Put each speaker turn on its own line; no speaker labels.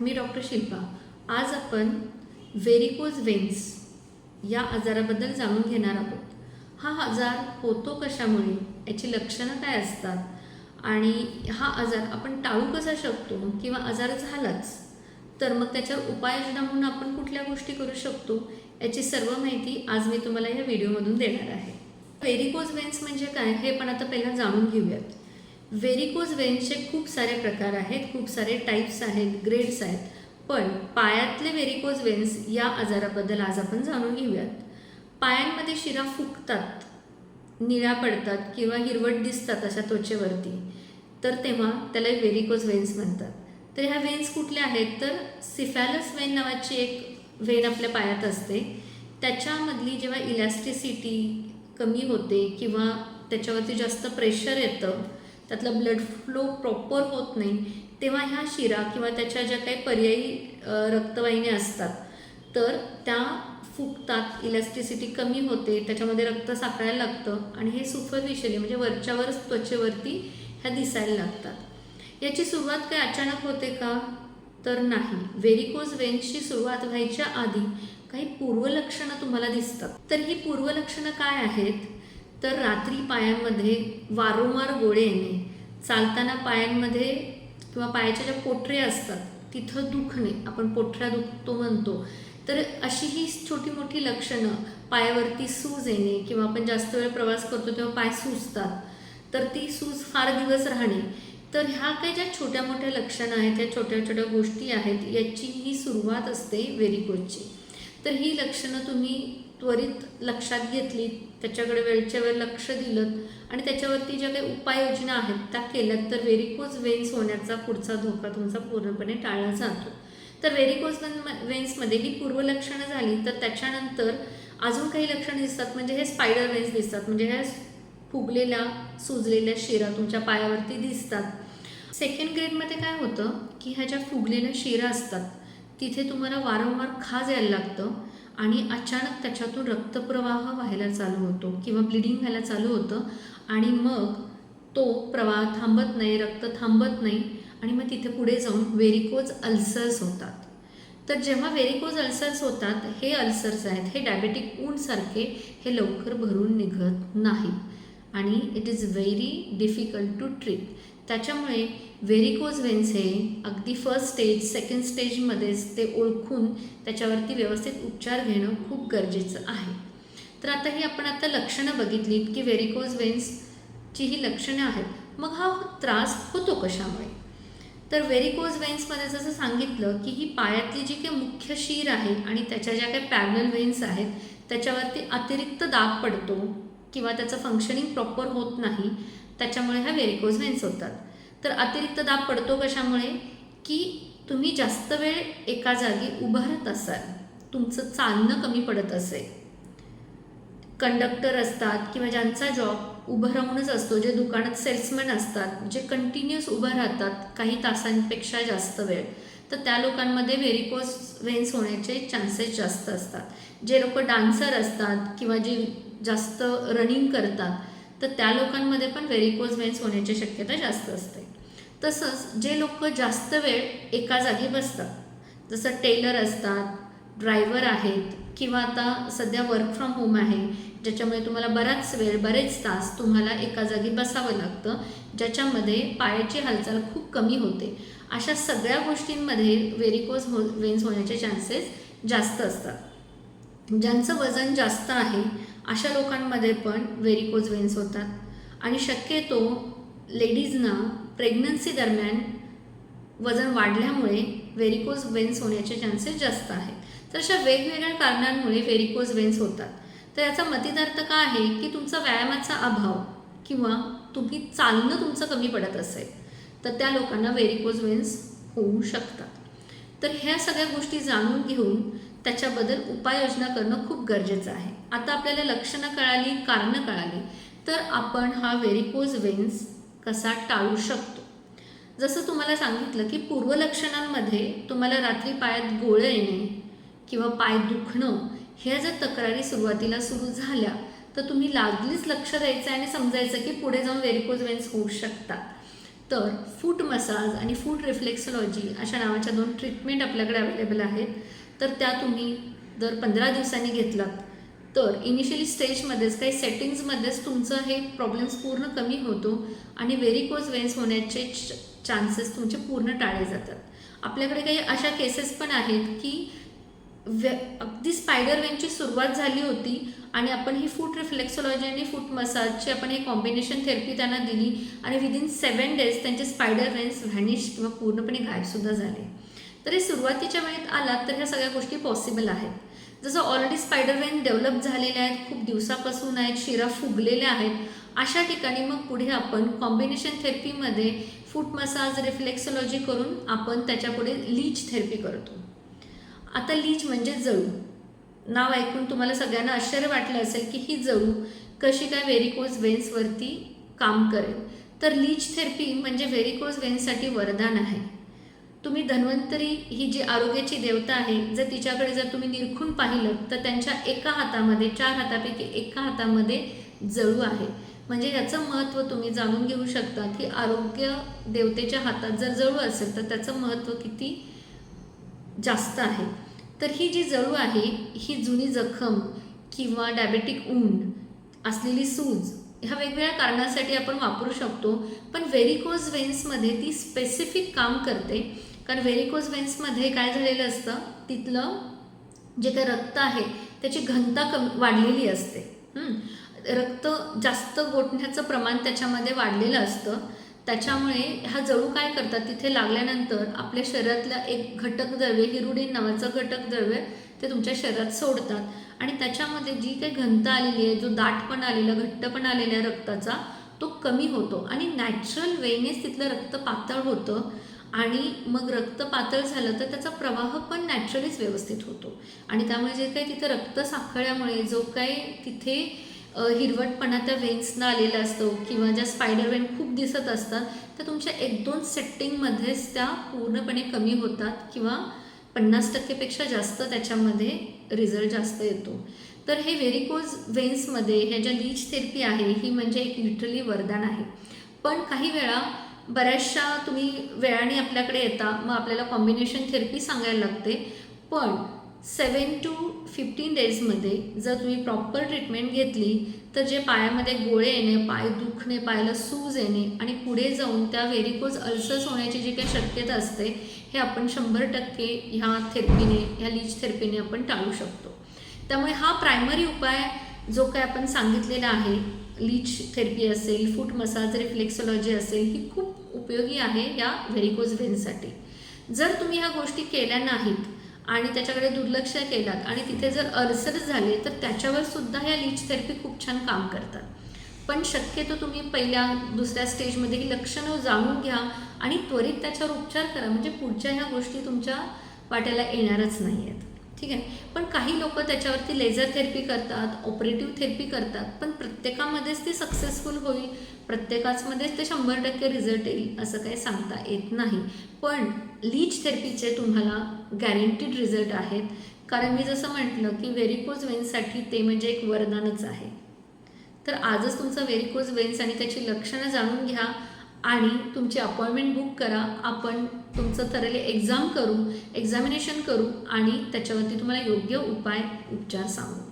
मी doctor Shilpa. आज आपण varicose veins या आजाराबद्दल जाणून घेणार आहोत. हा आजार होतो कशामुळे? याची लक्षणं काय असतात? आणि हा आजार आपण टाळू कसा शकतो? किंवा आजार झालाच तर मग त्याच्यावर उपाययोजना म्हणून आपण कुठल्या गोष्टी करू शकतो? याची सर्व माहिती आज मी तुम्हाला या व्हिडिओमधून देणार आहे. व्हेरिकोज वेन्स म्हणजे काय? हे पण आता पहिला जाणून घेऊयात. व्हेरिकोज वेन्सचे खूप सारे प्रकार आहेत खूप सारे टाईप्स आहेत ग्रेड्स आहेत. पण पायातले व्हेरिकोज वेन्स या आजाराबद्दल आज आपण जाणून घेऊयात. पायांमध्ये शिरा फुकतात निळ्या पडतात किंवा हिरवट दिसतात अशा त्वचेवरती तर तेव्हा त्याला व्हेरिकोज वेन्स म्हणतात. तर ह्या वेन्स कुठल्या आहेत? तर सिफॅलस वेन नावाची एक वेन आपल्या पायात असते. त्याच्यामधली जेव्हा इलॅस्टिसिटी कमी होते किंवा त्याच्यावरती जास्त प्रेशर येतं त्यातलं ब्लड फ्लो प्रॉपर होत नाही तेव्हा ह्या शिरा किंवा त्याच्या ज्या काही पर्यायी रक्तवाहिन्या असतात तर त्या फुगतात इलेक्ट्रिसिटी कमी होते त्याच्यामध्ये रक्त साकळायला लागतं आणि हे सुपरफिशियली म्हणजे वरच्यावरच त्वचेवरती ह्या दिसायला लागतात. याची सुरुवात काय अचानक होते का? तर नाही. व्हेरिकोज वेन्सची सुरुवात व्हायच्या आधी काही पूर्वलक्षणं तुम्हाला दिसतात. तर ही पूर्वलक्षणं काय आहेत? तर रात्री पायांमध्ये वारंवार गोळे येणे चालताना पायांमध्ये किंवा पायाच्या ज्या पोटऱ्या असतात तिथं दुखणे आपण पोटऱ्या दुखतो म्हणतो. तर अशी ही छोटी मोठी लक्षणं पायावरती सूज येणे किंवा आपण जास्त वेळ प्रवास करतो तेव्हा पाय सुजतात तर ती सूज फार दिवस राहणे. तर ह्या काही ज्या छोट्या मोठ्या लक्षणं आहेत त्या छोट्या छोट्या गोष्टी आहेत याची ही सुरुवात असते व्हेरिकोजची. तर ही लक्षणं तुम्ही त्वरित लक्षात घेतली त्याच्याकडे वेळच्या वेळ लक्ष दिलं आणि त्याच्यावरती ज्या काही उपाययोजना आहेत त्या केल्यात तर व्हेरिकोज वेन्स होण्याचा पुढचा धोका तुमचा पूर्णपणे टाळला जातो. तर व्हेरिकोज वेन्समध्ये ही पूर्वलक्षणं झाली तर त्याच्यानंतर अजून काही लक्षणं दिसतात म्हणजे हे स्पायडर वेन्स दिसतात म्हणजे ह्या फुगलेल्या सुजलेल्या शिरा तुमच्या पायावरती दिसतात. सेकंड ग्रेडमध्ये काय होतं की ह्या ज्या फुगलेल्या शिरा असतात तिथे तुम्हाला वारंवार खाज यायला लागतं आणि अचानक त्याच्यातून रक्तप्रवाह व्हायला चालू होतो किंवा ब्लिडिंग व्हायला चालू होतं. आणि मग तो प्रवाह थांबत नाही रक्त थांबत नाही आणि मग तिथे पुढे जाऊन वेरिकोज अल्सर्स होतात. तर जेव्हा वेरिकोज अल्सर्स होतात हे अल्सर्स आहेत हे डायबेटिक ऊनसारखे हे लवकर भरून निघत नाहीत. आणि it is very difficult to treat त्याच्यामुळे व्हेरिकोज वेन्स हे अगदी फर्स्ट स्टेज सेकंड स्टेजमध्येच ते ओळखून त्याच्यावरती व्यवस्थित उपचार घेणं खूप गरजेचं आहे. तर आता ही आपण आता लक्षणं बघितलीत की व्हेरिकोज वेन्सची ही लक्षणं आहेत. मग हा त्रास होतो कशामुळे? तर व्हेरिकोज वेन्समध्ये जसं सांगितलं की ही पायातली जी काही मुख्य शीर आहे आणि त्याच्या ज्या काही पॅरल वेन्स आहेत त्याच्यावरती अतिरिक्त दाब पडतो किंवा त्याचं फंक्शनिंग प्रॉपर होत नाही त्याच्यामुळे ह्या व्हेरिकोज वेन्स होतात. तर अतिरिक्त दाब पडतो कशामुळे? की तुम्ही जास्त वेळ एका जागी उभारत असाल तुमचं चालणं कमी पडत असेल. कंडक्टर असतात किंवा ज्यांचा जॉब उभं राहूनच असतो जे दुकानात सेल्समॅन असतात जे कंटिन्युअस उभं राहतात काही तासांपेक्षा जास्त वेळ तर त्या लोकांमध्ये व्हेरिकोज वेन्स होण्याचे चान्सेस जास्त असतात. जे लोक डान्सर असतात किंवा जे जास्त रनिंग करतात तर त्या लोकांमध्ये पण व्हेरिकोज वेन्स होण्याची शक्यता जास्त असते. तसंच जे लोक जास्त वेळ एका जागी बसतात जसं टेलर असतात ड्रायव्हर आहेत किंवा आता सध्या वर्क फ्रॉम होम आहे ज्याच्यामुळे तुम्हाला बराच वेळ बरेच तास तुम्हाला एका जागी बसावं लागतं ज्याच्यामध्ये पायाची हालचाल खूप कमी होते. अशा सगळ्या गोष्टींमध्ये व्हेरिकोज हो वेन्स होण्याचे चान्सेस जास्त असतात. ज्यांचं वजन जास्त आहे अशा लोकांमध्ये पण व्हेरिकोज वेन्स होतात. आणि शक्यतो लेडीजना प्रेग्नन्सी दरम्यान वजन वाढल्यामुळे व्हेरिकोज वेन्स होण्याचे चान्सेस जास्त आहेत. तर अशा वेगवेगळ्या कारणांमुळे व्हेरिकोज वेन्स होतात. तर याचा मतितार्थ काय आहे की तुमचा व्यायामाचा अभाव किंवा तुम्ही चालणं तुमचं कमी पडत असेल तर त्या लोकांना व्हेरिकोज वेन्स होऊ शकतात. तर ह्या सगळ्या गोष्टी जाणून घेऊन त्याच्याबद्दल उपाययोजना करणं खूप गरजेचं आहे. आता आपल्याला लक्षणं कळाली कारणं कळाली तर आपण हा व्हेरिकोज वेन्स कसा टाळू शकतो? जसं तुम्हाला सांगितलं की पूर्वलक्षणांमध्ये तुम्हाला रात्री पायात गोळं येणे किंवा पाय दुखणं ह्या जर तक्रारी सुरुवातीला सुरू झाल्या तर तुम्ही लागलीच लक्ष द्यायचं आणि समजायचं की पुढे जाऊन व्हेरिकोज वेन्स होऊ शकतात. तर फूट मसाज आणि फूट रिफ्लेक्सॉलॉजी अशा नावाच्या दोन ट्रीटमेंट आपल्याकडे अवेलेबल आहेत. तर त्या तुम्ही जर पंधरा दिवसांनी घेतलात तर इनिशियली स्टेजमध्येच काही सेटिंग्जमध्येच तुमचं हे प्रॉब्लेम्स पूर्ण कमी होतो आणि व्हेरिकोज वेन्स होण्याचे चान्सेस तुमचे पूर्ण टाळले जातात. आपल्याकडे काही अशा केसेस पण आहेत की व्य अगदी स्पायडर वेनची सुरुवात झाली होती आणि आपण ही फूट रिफ्लेक्सॉलॉजी आणि फूट मसाजची आपण एक कॉम्बिनेशन थेरपी त्यांना दिली आणि विदिन सेवन डेज त्यांचे स्पायडर वेन्स व्हॅनिश किंवा पूर्णपणे गायबसुद्धा झाले. तरी सुरुवातीच्या वेळेत आलात तर ह्या सगळ्या गोष्टी पॉसिबल आहेत. जसं ऑलरेडी स्पायडर वेन डेव्हलप झालेल्या आहेत खूप दिवसापासून आहेत शिरा फुगलेल्या आहेत अशा ठिकाणी मग पुढे आपण कॉम्बिनेशन थेरपीमध्ये फूट मसाज रिफ्लेक्सोलॉजी करून आपण त्याच्यापुढे लीच थेरपी करतो. आता लीच म्हणजे जळू. नाव ऐकून तुम्हाला सगळ्यांना आश्चर्य वाटलं असेल की ही जळू कशी काय व्हेरिकोज वेन्सवरती काम करेल. तर लीच थेरपी म्हणजे व्हेरिकोज वेन्ससाठी वरदान आहे. तुम्ही धन्वंतरी ही जी आरोग्याची देवता आहे जर तिच्याकडे जर तुम्ही निरखून पाहिलं तर त्यांच्या एका हातामध्ये चार हातापैकी एका हातामध्ये जळू आहे. म्हणजे याचं महत्त्व तुम्ही जाणून घेऊ शकता की आरोग्य देवतेच्या हातात जर जळू असेल तर त्याचं महत्त्व किती जास्त आहे. तर ही जी जळू आहे ही जुनी जखम किंवा डायबेटिक ऊंड असलेली सूज ह्या वेगवेगळ्या कारणासाठी आपण वापरू शकतो पण व्हेरिकोज वेन्समध्ये ती स्पेसिफिक काम करते. कारण व्हेरिकोज वेन्समध्ये काय झालेलं असतं? तिथलं जे काही रक्त आहे त्याची घनता कमी वाढलेली असते. रक्त जास्त गोठण्याचं प्रमाण त्याच्यामध्ये वाढलेलं असतं. त्याच्यामुळे हा जळू काय करतात? तिथे लागल्यानंतर आपल्या शरीरातलं एक घटक द्रव्य हिरुडीन नावाचं घटक द्रव्य ते तुमच्या शरीरात सोडतात. आणि त्याच्यामध्ये जी काही घनता आलेली आहे जो दाटपण आलेला घट्टपण आलेला आहे रक्ताचा तो कमी होतो. आणि नॅचरल वेनेच तिथलं रक्त पातळ होतं. आणि मग रक्त पातळ झालं तर त्याचा प्रवाह पण नॅचरलीच व्यवस्थित होतो. आणि त्यामुळे जे काही तिथं रक्त साखळ्यामुळे जो काही तिथे हिरवटपणा त्या वेन्सना आलेला असतो किंवा ज्या स्पायडर वेन खूप दिसत असतात त्या तुमच्या एक दोन सेटिंगमध्येच त्या पूर्णपणे कमी होतात किंवा पन्नास टक्केपेक्षा जास्त त्याच्यामध्ये रिझल्ट जास्त येतो. तर हे व्हेरिकोज वेन्समध्ये ह्या ज्या लीच थेरपी आहे ही म्हणजे एक लिटरली वरदान आहे. पण काही वेळा बऱ्याचशा तुम्ही वेळाने आपल्याकडे येता मग आपल्याला कॉम्बिनेशन थेरपी सांगायला लागते. पण सेवन टू फिफ्टीन डेजमध्ये जर तुम्ही प्रॉपर ट्रीटमेंट घेतली तर जे पायामध्ये गोळे येणे पाय दुखणे पायाला सूज येणे आणि पुढे जाऊन त्या व्हेरिकोज अल्सर्स होण्याची जी काही शक्यता असते हे आपण शंभर टक्के ह्या थेरपीने ह्या लीच थेरपीने आपण टाळू शकतो. त्यामुळे हा प्रायमरी उपाय जो काय आपण सांगितलेला आहे लीच थेरपी असेल फूट मसाज रिफ्लेक्सॉलॉजी असेल ही खूप उपयोगी आहे या व्हेरिकोज व्हेनसाठी जर तुम्ही ह्या गोष्टी केल्या नाहीत आणि त्याच्याकडे दुर्लक्ष केलात आणि तिथे जर अल्सर्स झाले तर त्याच्यावर सुद्धा ह्या लीच थेरपी खूप छान काम करतात. पण शक्यतो तुम्ही पहिल्या दुसऱ्या स्टेजमध्ये ही लक्षणं जाणून घ्या आणि त्वरित त्याच्यावर उपचार करा. म्हणजे पुढच्या ह्या गोष्टी तुमच्या वाट्याला येणारच नाही आहेत ठीक आहे? पण काही लोक त्याच्यावरती लेझर थेरपी करतात ऑपरेटिव्ह थेरपी करतात पण प्रत्येकामध्येच ती सक्सेसफुल होईल. प्रत्येकाचमध्येच ते शंभर टक्के रिझल्ट येईल असं काही सांगता येत नाही. पण लीच थेरपीचे तुम्हाला गॅरंटीड रिझल्ट आहेत. कारण मी जसं म्हटलं की व्हेरिकोज वेन्ससाठी ते म्हणजे एक वरदानच आहे. तर आजच तुमचं व्हेरिकोज वेन्स आणि त्याची लक्षणं जाणून घ्या आणि तुमची अपॉइंटमेंट बुक करा. आपण तुमचं थरले एक्झाम करू एक्झामिनेशन करू आणि त्याच्यावरती तुम्हाला योग्य उपाय उपचार सांगू.